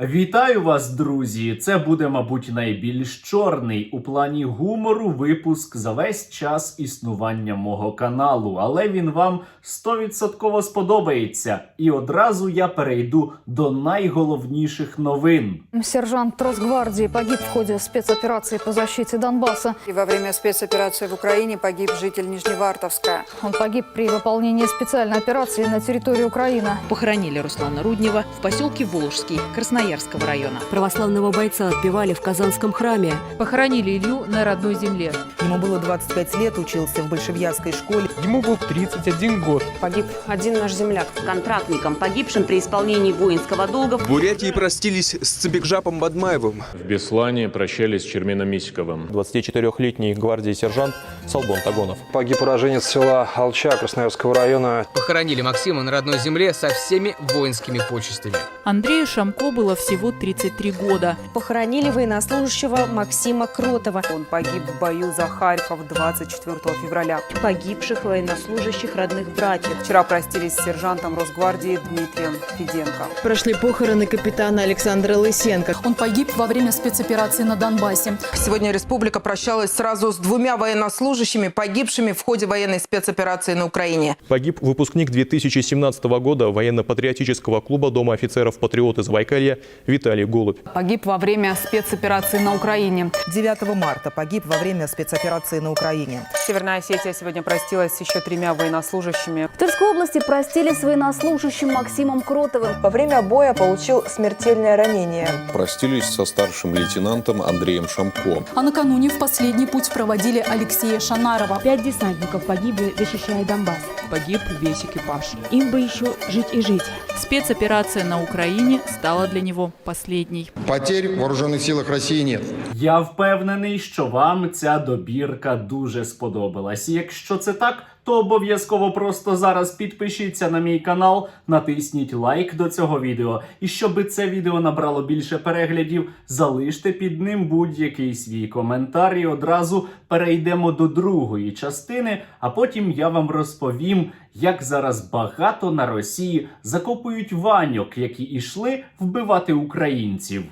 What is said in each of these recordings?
Вітаю вас, друзі! Це буде, мабуть, найбільш чорний у плані гумору випуск за весь час існування мого каналу, але він вам стовідсотково сподобається. І одразу я перейду до найголовніших новин. Сержант Росгвардии погиб в ходе спецоперации по защите Донбасса. И во время спецоперации в Украине погиб житель Нижневартовска. Он погиб при выполнении специальной операции на территории Украины. Похоронили Руслана Руднева в поселке Волжский Красноярского района. Православного бойца отпевали в Казанском храме. Похоронили Илью на родной земле. Ему было 25 лет, учился в большевьярской школе. Ему был 31 год. Погиб один наш земляк. контрактникам, погибшим при исполнении воинского долга. В Бурятии простились с Цыбекжапом Бадмаевым. В Беслане прощались с Чермином Мисиковым. 24-летний гвардии сержант Салбон Тагонов. Погиб уроженец села Алча Красноярского района. Похоронили Максима на родной земле со всеми воинскими почестями. Андрею Шамко было всего 33 года. Похоронили военнослужащего Максима Кротова. Он погиб в бою за Харьков 24 февраля. Погибших военнослужащих родных братьев. Вчера простились с сержантом Росгвардии Дмитрием Фиденко. Прошли похороны капитана Александра Лысенко. Он погиб во время спецоперации на Донбассе. Сегодня республика прощалась сразу с двумя военнослужащими, погибшими в ходе военной спецоперации на Украине. Погиб выпускник 2017 года военно-патриотического клуба Дома офицеров «Патриоты Забайкалья» Виталий Голубь. Погиб во время спецоперации на Украине. 9 марта погиб во время спецоперации на Украине. Северная Осетия сегодня простилась с еще тремя военнослужащими. В Тверской области простились с военнослужащим Максимом Кротовым. Во время боя получил смертельное ранение. Простились со старшим лейтенантом Андреем Шамко. А накануне в последний путь проводили Алексея Шанарова. Пять десантников погибли, защищая Донбасс. Погиб весь экипаж. Им бы еще жить и жить. Спецоперация на Украине стала для него последней. Потерь в вооруженных силах России нет. Я впевнений, що вам ця добірка дуже сподобалась. І Якщо це так, то обов'язково просто зараз підпишіться на мій канал, натисніть лайк до цього відео. І щоб це відео набрало більше переглядів, залиште під ним будь-який свій коментар. І одразу перейдемо до другої частини. А потім я вам розповім, як зараз багато на Росії закопують ваньок, які ішли вбивати українців.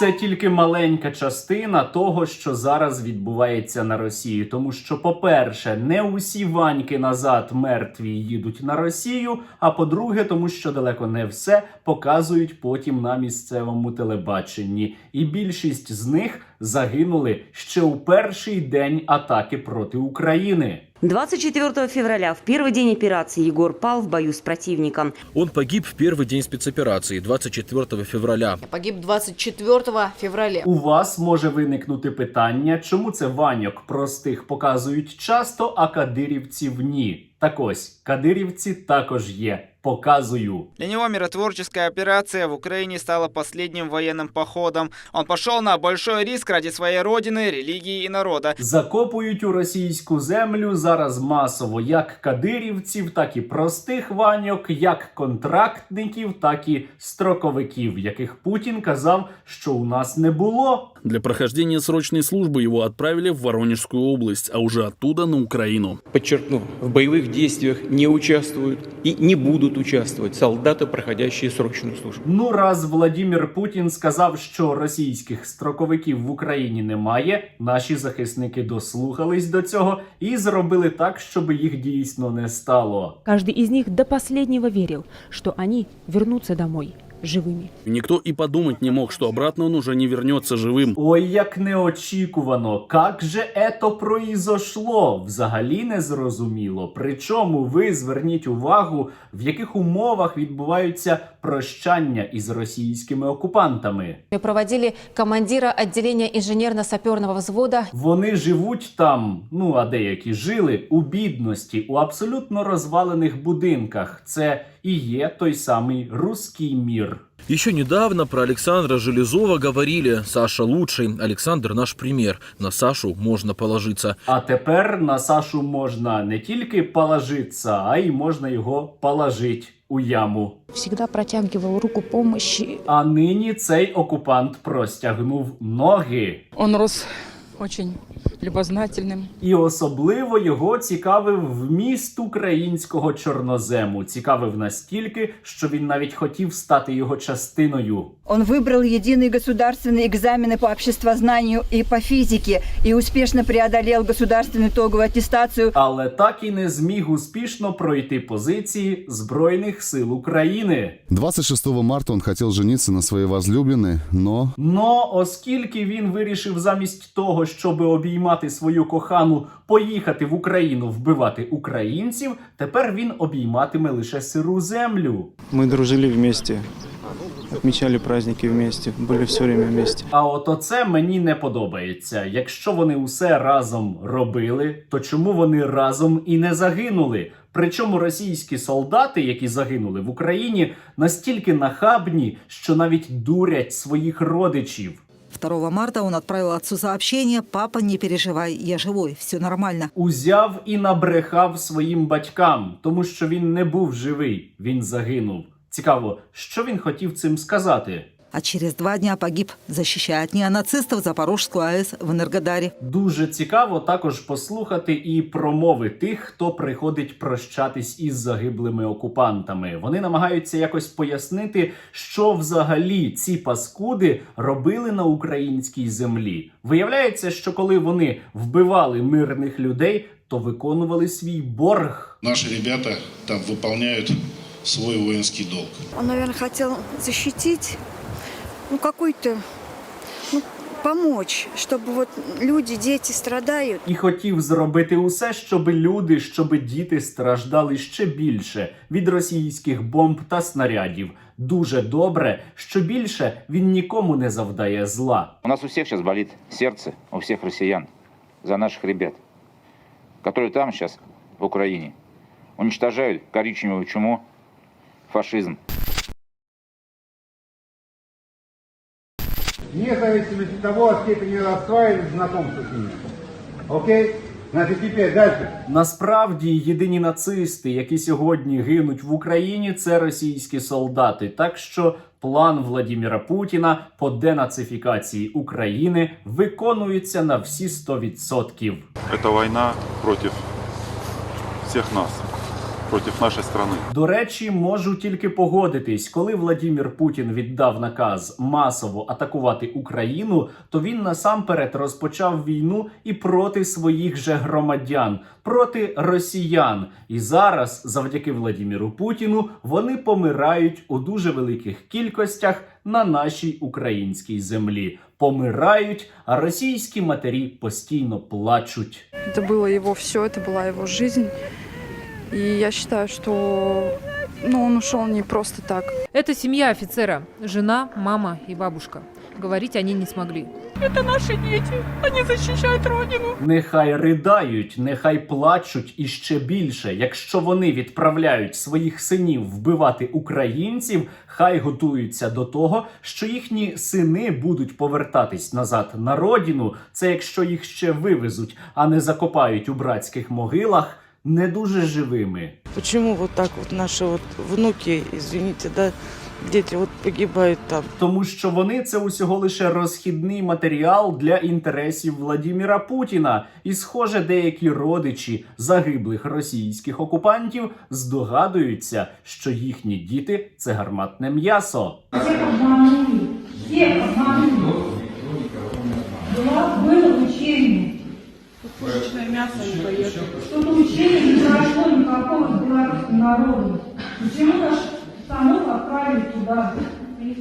Це тільки маленька частина того, що зараз відбувається на Росії. Тому що, по-перше, не усі ваньки назад мертві їдуть на Росію. А по-друге, тому що далеко не все показують потім на місцевому телебаченні. І більшість з них загинули ще у перший день атаки проти України. 24 февраля, в первый день операции, Егор пал в бою с противником. Он погиб в первый день спецоперации, 24 февраля. Погиб 24 февраля. У вас може виникнути питання, чому це ваньок простих показують часто, а кадирівців ні. Так ось, кадирівці також є Показую. Для него миротворческая операция в Украине стала последним военным походом. Он пошел на большой риск ради своей родины, религии и народа. Закопують у російську землю зараз масово як кадирівців, так і простих ваньок, як контрактників, так і строковиків, яких Путін казав, що у нас не було. Для прохождения срочной службы его отправили в Воронежскую область, а уже оттуда на Украину. Подчеркну, в боевых действиях не участвуют и не будут участвовать солдаты, проходящие срочную службу. Ну, раз Владимир Путін сказав, що російських строковиків в Україні немає, наші захисники дослухались до цього і зробили так, щоб їх дійсно не стало. Каждый із них до последнього вірив, що вони вернуться домой. Живыми. Никто и подумать не мог, что обратно он уже не вернется живым. Ой, як неочікувано, как же ето произошло? Взагалі не зрозуміло. Причому ви зверніть увагу, в яких умовах відбуваються прощання із російськими окупантами. Проводили командира отделения инженерно-саперного взвода. Вони живуть там, ну а деякі жили у бідності, у абсолютно розвалених будинках. Це і є той самий руський мір. Еще недавно про Александра Железова говорили «Саша лучший, Александр наш пример, на Сашу можно положиться». А тепер на Сашу можна не тільки положитися, а й можна його положить у яму. Всегда протягивал руку помощи. А нині цей окупант простягнув ноги. Он рос очень любознательным. І особливо його цікавив вміст українського чорнозему. Цікавив настільки, що він навіть хотів стати його частиною. Он выбрал единые государственные экзамены по обществознанию и по физике и успешно преодолел государственную итоговую аттестацию. Але так і не зміг успішно пройти позиції Збройних сил України. 26 марта он хотел жениться на своей возлюбленной, но... Но оскільки він вирішив замість того, щоб обіймати свою кохану, поїхати в Україну вбивати українців, тепер він обійматиме лише сиру землю. Мы дружили вместе, отмечали праздники вместе, были все время вместе. А от оце мені не подобається. Якщо вони усе разом робили, то чому вони разом і не загинули? Причому російські солдати, які загинули в Україні, настільки нахабні, що навіть дурять своїх родичів. 2 марта он отправил отцу сообщение «Папа, не переживай, я живой, все нормально». Узяв і набрехав своїм батькам, тому що він не був живий, він загинув. Цікаво, що він хотів цим сказати А через два дня погиб, защищая от неонацистов Запорожскую АЭС в Энергодаре. Дуже цікаво також послухати і промови тих, хто приходить прощатись із загиблими окупантами. Вони намагаються якось пояснити, що взагалі ці паскуди робили на українській землі. Виявляється, що коли вони вбивали мирних людей, то виконували свій борг. Наши ребята там выполняют свой воинский долг. Он, наверное, хотел защитить, ну, какой-то, ну, помочь, чтобы вот люди, дети страдают. І хотів зробити усе, щоб люди, щоб діти страждали ще більше від російських бомб та снарядів. Дуже добре, що більше він нікому не завдає зла. У нас у всех сейчас болит сердце, у всех россиян, за наших ребят, которые там сейчас, в Украине, уничтожают коричневую чуму, фашизм. Вне зависимости от того, от степени родства или знакомства с ними. Окей? Значит, теперь дальше. Насправді єдині нацисти, які сьогодні гинуть в Україні, це російські солдати. Так що план Владіміра Путіна по денацифікації України виконується на всі 100%. Это война против всех нас, против нашей страны. До речі, можу тільки погодитись, коли Владімір Путін віддав наказ масово атакувати Україну, то він насамперед розпочав війну і проти своїх же громадян, проти росіян. І зараз, завдяки Владіміру Путіну, вони помирають у дуже великих кількостях на нашій українській землі. Помирають, а російські матері постійно плачуть. Это было его все, это была его жизнь. И я считаю, что ну, он ушел не просто так. Это семья офицера. Жена, мама и бабушка. Говорить они не смогли. Это наши дети. Они защищают Родину. Нехай ридають, нехай плачуть і ще більше. Якщо вони відправляють своїх синів вбивати українців, хай готуються до того, що їхні сини будуть повертатись назад на родину. Це якщо їх ще вивезуть, а не закопають у братських могилах. Не дуже живими. Почему вот так вот наши вот внуки, извините, да, дети вот погибают там? Тому що вони це усього лише розхідний матеріал для інтересів Владіміра Путіна. І, схоже, деякі родичі загиблих російських окупантів здогадуються, що їхні діти це гарматне м'ясо. Было Пушечное мясо и поехали. Что-то учение не прошло никакого с белорусским народом. Почему наш станок отправили туда? Не.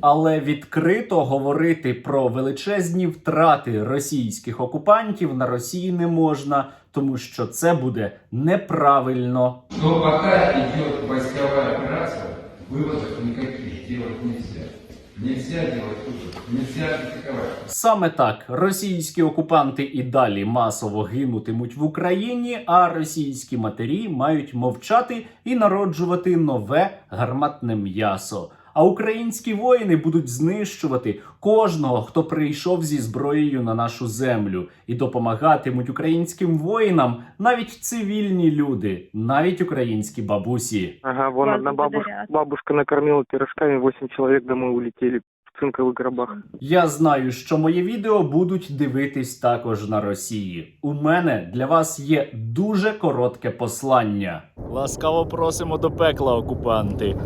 Але відкрито говорити про величезні втрати російських окупантів на Росії не можна, тому що це буде неправильно. Но пока идет войсковая операция, выводов никаких делать нельзя. Нельзя Саме так російські окупанти і далі масово гинутимуть в Україні, а російські матері мають мовчати і народжувати нове гарматне м'ясо. А українські воїни будуть знищувати кожного, хто прийшов зі зброєю на нашу землю, і допомагатимуть українським воїнам навіть цивільні люди, навіть українські бабусі. Ага, вон одна бабушка, бабушка накормила пирожками, 8 человек домой улетели в цинковых гробах. Я знаю, що моє відео будуть дивитись також на Росії. У мене для вас є дуже коротке послання. Ласкаво просимо до пекла, окупанти.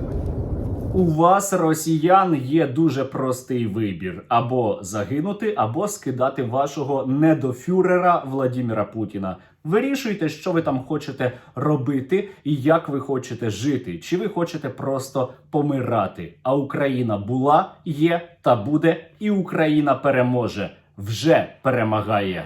У вас, росіян, є дуже простий вибір: або загинути, або скидати вашого недофюрера Владіміра Путіна. Вирішуйте, що ви там хочете робити і як ви хочете жити, чи ви хочете просто помирати. А Україна була, є та буде, і Україна переможе. Вже перемагає.